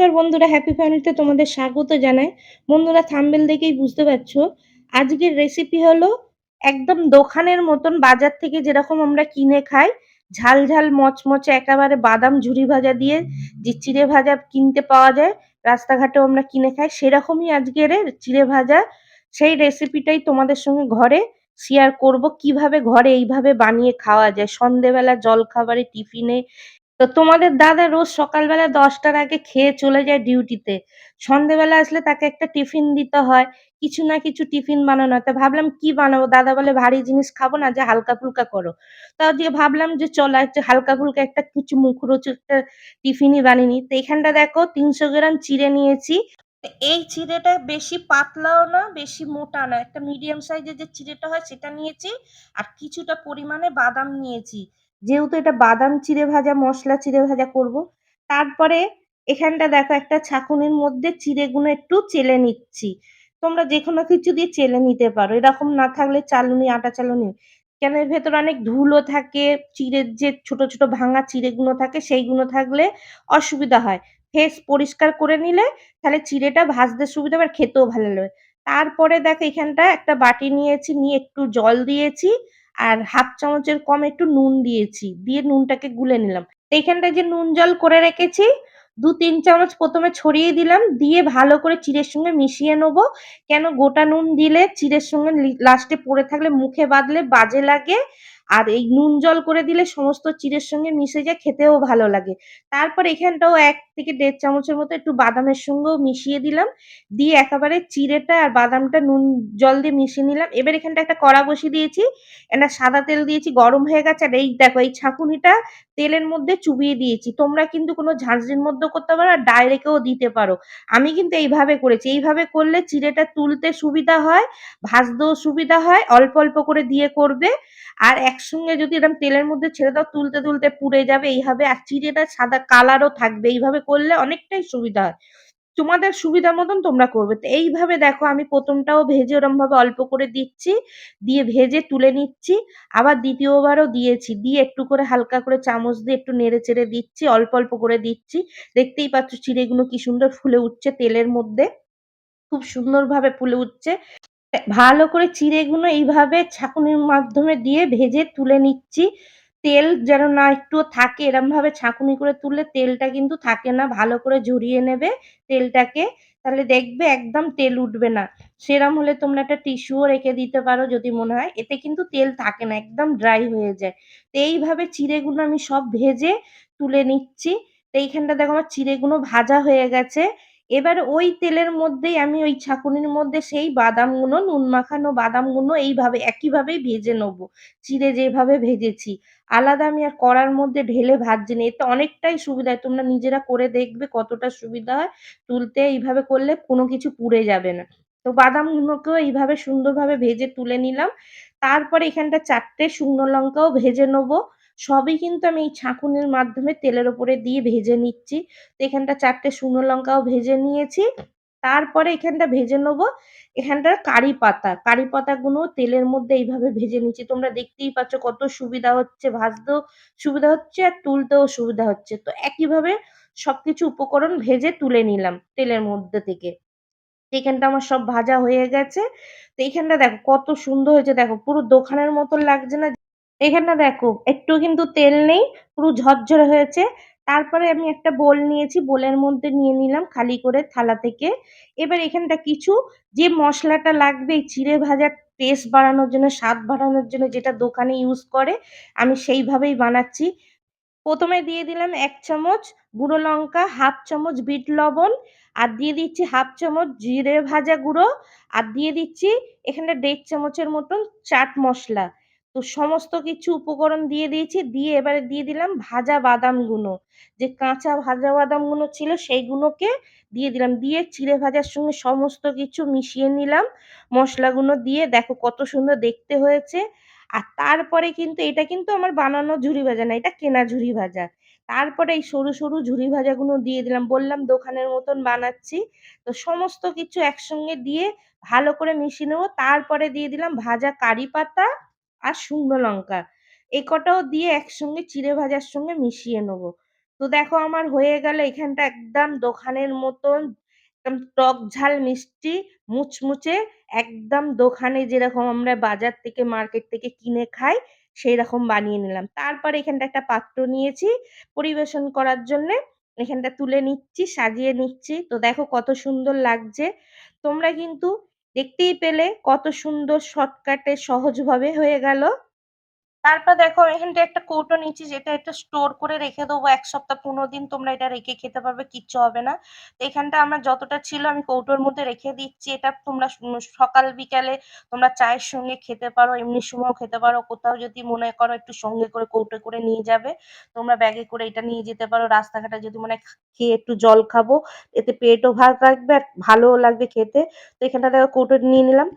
নমস্কার বন্ধুরা হ্যাপি ফ্যামিলিতে তোমাদের স্বাগত জানাই। বন্ধুরা থাম্বেল দেখেই বুঝতে পারছ, আজকের রেসিপি হলো একদম দোকানের মতন বাজার থেকে যেরকম আমরা কিনে খাই, ঝাল ঝাল মচমচে একেবারে বাদাম ঝুরি ভাজা দিয়ে যে চিড়ে ভাজা কিনতে পাওয়া যায়, রাস্তাঘাটেও আমরা কিনে খাই, সেরকমই আজকের চিড়ে ভাজা। সেই রেসিপিটাই তোমাদের সঙ্গে ঘরে শেয়ার করব, কীভাবে ঘরে এইভাবে বানিয়ে খাওয়া যায়। সন্ধেবেলা জল খাবারে টিফিনে তো তোমাদের দাদা রোজ সকালবেলা দশটার আগে খেয়ে চলে যায় ডিউটিতে। সন্ধেবেলা আসলে তাকে একটা টিফিন দিতে হয়, কিছু না কিছু টিফিন বানানো তা ভাবলাম কি বানাবো? দাদা বলে, ভারী জিনিস খাব না, যে হালকা ফুলকা করো। তা দিয়ে ভাবলাম যে চলো একটা হালকা ফুলকা একটা কিছু মুখরোচ একটা টিফিনই বানিয়ে নিই। তো এখানটা দেখো, তিনশো গ্রাম চিড়ে নিয়েছি। এই চিড়েটা বেশি পাতলাও না, বেশি মোটা না। একটা মিডিয়াম সাইজের যে চিড়েটা হয়, সেটা নিয়েছি। আর কিছুটা পরিমাণে বাদাম নিয়েছি। যেহেতু এটা বাদাম চিড়ে ভাজা, মশলা চিড়ে ভাজা করব, তারপরে এখানটা দেখো একটা ছাঁকুনির মধ্যে চিড়েগুলো একটু চেলে নিচ্ছি। তোমরা যে কোনো কিছু দিয়ে চেলে নিতে পারো। এরকম না থাকলে চালুনি, আটা চালুনি। কেন এর ভেতরে অনেক ধুলো থাকে, চিড়ের যে ছোট ছোট ভাঙা চিড়েগুলো থাকে সেইগুলো থাকলে অসুবিধা হয়। ফেস পরিষ্কার করে নিলে তাহলে চিড়েটা ভাজতে সুবিধা আর খেতেও ভালো লাগবে। তারপরে দেখো এখানটা একটা বাটি নিয়েছি, নিয়ে একটু জল দিয়েছি। আর হাফ চামচের কম একটু নুন দিয়েছি, দিয়ে নুনটাকে গুলে নিলাম। এইখানটায় যে নুন জল করে রেখেছি, দু তিন চামচ প্রথমে ছড়িয়ে দিলাম, দিয়ে ভালো করে চিড়ের সঙ্গে মিশিয়ে নেব। কেন গোটা নুন দিলে চিড়ের সঙ্গে লাস্টে পড়ে থাকলে মুখে বাঁধলে বাজে লাগে। আর এই নুন জল করে দিলে সমস্ত চিড়ের সঙ্গে মিশে যায়, খেতেও ভালো লাগে। তারপর এখানটাও এক থেকে দেড় চামচের মতো একটু বাদামের সঙ্গেও মিশিয়ে দিলাম। দিয়ে একেবারে চিড়েটা আর বাদামটা নুন জল দিয়ে মিশিয়ে নিলাম। এবার এখানটা একটা কড়া বসিয়ে দিয়েছি, একটা সাদা তেল দিয়েছি, গরম হয়ে গেছে। আর এই দেখো, এই ছাঁকুনিটা তেলের মধ্যে চুবিয়ে দিয়েছি। তোমরা কিন্তু কোনো ঝাঁঝরির মধ্যে করতে পারো আর ডাইরেক্টেও দিতে পারো। আমি কিন্তু এইভাবে করেছি। এইভাবে করলে চিড়েটা তুলতে সুবিধা হয়, ভাজতেও সুবিধা হয়, অল্প অল্প করে দিয়ে করবে। আর একসঙ্গে যদি এরকম তেলের মধ্যে ছেড়ে দাও, তুলতে তুলতে পুড়ে যাবে। এইভাবে আর চিড়েটা সাদা কালারও থাকবে। এইভাবে করলে অনেকটাই সুবিধা হয়। তোমাদের সুবিধা মতন তোমরা করবে। তো এইভাবে দেখো আমি প্রথমটাও ভেজে ওরম ভাবে অল্প করে দিচ্ছি, দিয়ে ভেজে তুলে নিচ্ছি, আবার দ্বিতীয়বারও দিয়েছি। দিয়ে একটু করে হালকা করে চামচ দিয়ে একটু নেড়ে চেড়ে দিচ্ছি, অল্প অল্প করে দিচ্ছি। দেখতেই পাচ্ছ চিড়েগুলো কি সুন্দর ফুলে উঠছে তেলের মধ্যে। খুব সুন্দরভাবে ফুলে উঠছে। ভালো করে চিড়েগুলো এইভাবে ছাঁকুনির মাধ্যমে দিয়ে ভেজে তুলে নিচ্ছি। তেল যেন না একটু থাকে এরম ভাবে ছাঁকুনি করে তুললে তেলটা কিন্তু থাকে না, ভালো করে ঝরিয়ে নেবে তেলটাকে, তাহলে দেখবে একদম তেল উঠবে না। সেরম হলে তোমরা একটা টিস্যুও রেখে দিতে পারো যদি মনে হয়, এতে কিন্তু তেল থাকে না, একদম ড্রাই হয়ে যায়। তো এইভাবে চিড়েগুলো আমি সব ভেজে তুলে নিচ্ছি। তো এইখানটা দেখো আমার চিড়েগুলো ভাজা হয়ে গেছে। এবার ওই তেলের মধ্যেই আমি ওই ছাঁকুনির মধ্যে সেই বাদামগুলো নুন মাখানো বাদামগুলো এইভাবে, একইভাবেই ভেজে নেব। চিড়ে যেভাবে ভেজেছি। আলাদা আমি আর কড়ার মধ্যে ঢেলে ভাজছি না। এতে অনেকটাই সুবিধা হয়। তোমরা নিজেরা করে দেখবে কতটা সুবিধা হয়। তুলতে এইভাবে করলে কোনো কিছু পুড়ে যাবে না। তো বাদামগুলোকেও এইভাবে সুন্দরভাবে ভেজে তুলে নিলাম। তারপরে এখানটা চারটে শুকনো লঙ্কাও ভেজে নেব। সবই কিন্তু আমি এই ছাঁকুনির মাধ্যমে তেলের ওপরে দিয়ে ভেজে নিচ্ছি। তো এখানটা চারটে শুকনো লঙ্কাও ভেজে নিয়েছি। তারপরে এখানটা ভেজে নেব। এখানটার কারি পাতা। কারি পাতাগুলো তেলের মধ্যে এইভাবে ভেজে নিচ্ছি। তোমরা দেখতেই পাচ্ছ কত সুবিধা হচ্ছে, ভাজতেও সুবিধা হচ্ছে আর তুলতেও সুবিধা হচ্ছে। তো একইভাবে সবকিছু উপকরণ ভেজে তুলে নিলাম তেলের মধ্যে থেকে। এখানটা আমার সব ভাজা হয়ে গেছে। তো এইখানটা দেখো কত সুন্দর হয়েছে। দেখো পুরো দোকানের মতো লাগছে না। এখানটা দেখো, একটু কিন্তু তেল নেই, পুরো ঝরঝরে হয়েছে। তারপরে আমি একটা বোল নিয়েছি, বোলের মধ্যে নিয়ে নিলাম খালি করে থালা থেকে। এবার এখানটা কিছু, যে মশলাটা লাগবে চিড়ে ভাজার টেস্ট বাড়ানোর জন্য, স্বাদ বাড়ানোর জন্য যেটা দোকানে ইউজ করে, আমি সেইভাবেই বানাচ্ছি। প্রথমে দিয়ে দিলাম এক চামচ গুঁড়ো লঙ্কা, হাফ চামচ বিট লবণ, আর দিয়ে দিচ্ছি হাফ চামচ জিরে ভাজা গুঁড়ো, আর দিয়ে দিচ্ছি এখানে দেড় চামচের মতন চাট মশলা। তো সমস্ত কিছু উপকরণ দিয়ে দিয়েছি, দিয়ে এবারে দিয়ে দিলাম ভাজা বাদামগুলো যে কাঁচা ভাজা বাদামগুলো ছিল সেইগুলোকে দিয়ে দিলাম, দিয়ে চিড়ে ভাজার সঙ্গে সমস্ত কিছু মিশিয়ে নিলাম। মশলাগুলো দিয়ে দেখো কত সুন্দর দেখতে হয়েছে। আর তারপরে কিন্তু এটা কিন্তু আমার বানানো ঝুরি ভাজা না, এটা কেনা ঝুরি ভাজা। তারপরে এই সরু সরু ঝুরি ভাজাগুলো দিয়ে দিলাম, বললাম দোকানের মতন বানাচ্ছি। তো সমস্ত কিছু একসঙ্গে দিয়ে ভালো করে মিশিয়ে নেব। তারপরে দিয়ে দিলাম ভাজা কারি পাতা। আর শুকনো লঙ্কা। এই কটাও দিয়ে একসঙ্গে চিড়ে ভাজার সঙ্গে মিশিয়ে নেব। তো দেখো আমার হয়ে গেল এখানটা একদম দোকানের মতন, একদম টক ঝাল মিষ্টি, মুচমুচে, একদম দোকানে যেরকম আমরা বাজার থেকে, মার্কেট থেকে কিনে খাই সেই রকম বানিয়ে নিলাম। তারপর এখানটা একটা পাত্র নিয়েছি পরিবেশন করার জন্যে। এখানটা তুলে নিচ্ছি, সাজিয়ে নিচ্ছি। তো দেখো কত সুন্দর লাগছে। তোমরা কিন্তু দেখতেই পেলে কত সুন্দর শর্টকাটে সহজভাবে হয়ে গেল। তারপর দেখো এখানটা একটা কৌটো নিচ্ছি, যেটা এটা স্টোর করে রেখে দেবো। এক সপ্তাহ, পনেরো দিন তোমরা এটা রেখে খেতে পারবে, কিচ্ছু হবে না। তো এখানটা আমার যতটা ছিল, আমি কৌটোর মধ্যে রেখে দিচ্ছি। এটা তোমরা সকাল, বিকালে তোমরা চায়ের সঙ্গে খেতে পারো, এমনি সময়ও খেতে পারো। কোথাও যদি মনে করো একটু সঙ্গে করে কৌটো করে নিয়ে যাবে, তোমরা ব্যাগে করে এটা নিয়ে যেতে পারো। রাস্তাঘাটে যদি মনে খেয়ে একটু জল খাব, এতে পেটও ভার রাখবে আর ভালোও লাগবে খেতে। তো এখানটা দেখো কৌটো নিয়ে নিলাম।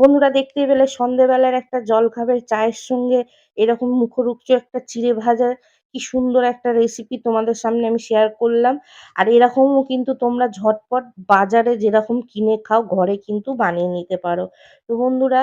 বন্ধুরা দেখতে পেলে, সন্ধেবেলার একটা জল খাবে চায়ের সঙ্গে এরকম মুখরোচক একটা চিড়ে ভাজা, কি সুন্দর একটা রেসিপি তোমাদের সামনে আমি শেয়ার করলাম। আর এরকমও কিন্তু তোমরা ঝটপট বাজারে যেরকম কিনে খাও, ঘরে কিন্তু বানিয়ে নিতে পারো। তো বন্ধুরা,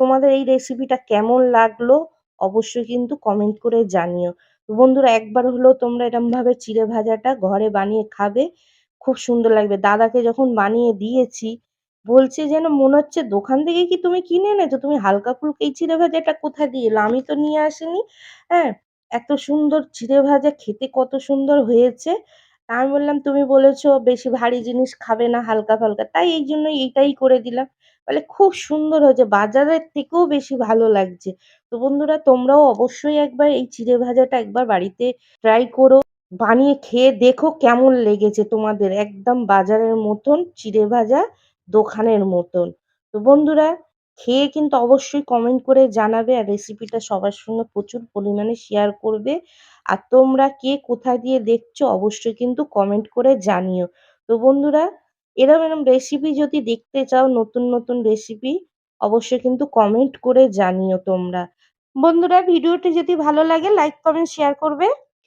তোমাদের এই রেসিপিটা কেমন লাগল অবশ্যই কিন্তু কমেন্ট করে জানিও। তো বন্ধুরা, একবার হলেও তোমরা এরমভাবে চিড়ে ভাজাটা ঘরে বানিয়ে খাবে, খুব সুন্দর লাগবে। দাদাকে যখন বানিয়ে দিয়েছি বলছে যেন মনে হচ্ছে দোকান থেকে কি তুমি কিনে এনেছো? তুমি হালকা ফুলকা এই চিড়ে ভাজাটা কোথায় দিয়ে এলো? আমি তো নিয়ে আসিনি। হ্যাঁ এত সুন্দর চিড়ে ভাজা খেতে কত সুন্দর হয়েছে। আমি বললাম, তুমি বলেছ বেশি ভারী জিনিস খাবে না হালকা ফালকা। তাই এই জন্য এইটাই করে দিলাম। বলে, খুব সুন্দর হয়েছে। বাজারের থেকেও বেশি ভালো লাগছে। তো বন্ধুরা, তোমরাও অবশ্যই একবার এই চিড়ে ভাজাটা একবার বাড়িতে ট্রাই করো। বানিয়ে খেয়ে দেখো কেমন লেগেছে তোমাদের। একদম বাজারের মতন চিড়ে ভাজা দোকানের মতন। তো বন্ধুরা, খেয়ে কিন্তু অবশ্যই কমেন্ট করে জানাবে আর রেসিপিটা সবার সঙ্গে প্রচুর পরিমাণে শেয়ার করবে। আর তোমরা কে কোথায় দিয়ে দেখছ অবশ্যই কিন্তু কমেন্ট করে জানিও। তো বন্ধুরা, এরম এরম রেসিপি যদি দেখতে চাও, নতুন নতুন রেসিপি অবশ্যই কিন্তু কমেন্ট করে জানিও তোমরা। বন্ধুরা ভিডিওটি যদি ভালো লাগে লাইক কমেন্ট শেয়ার করবে।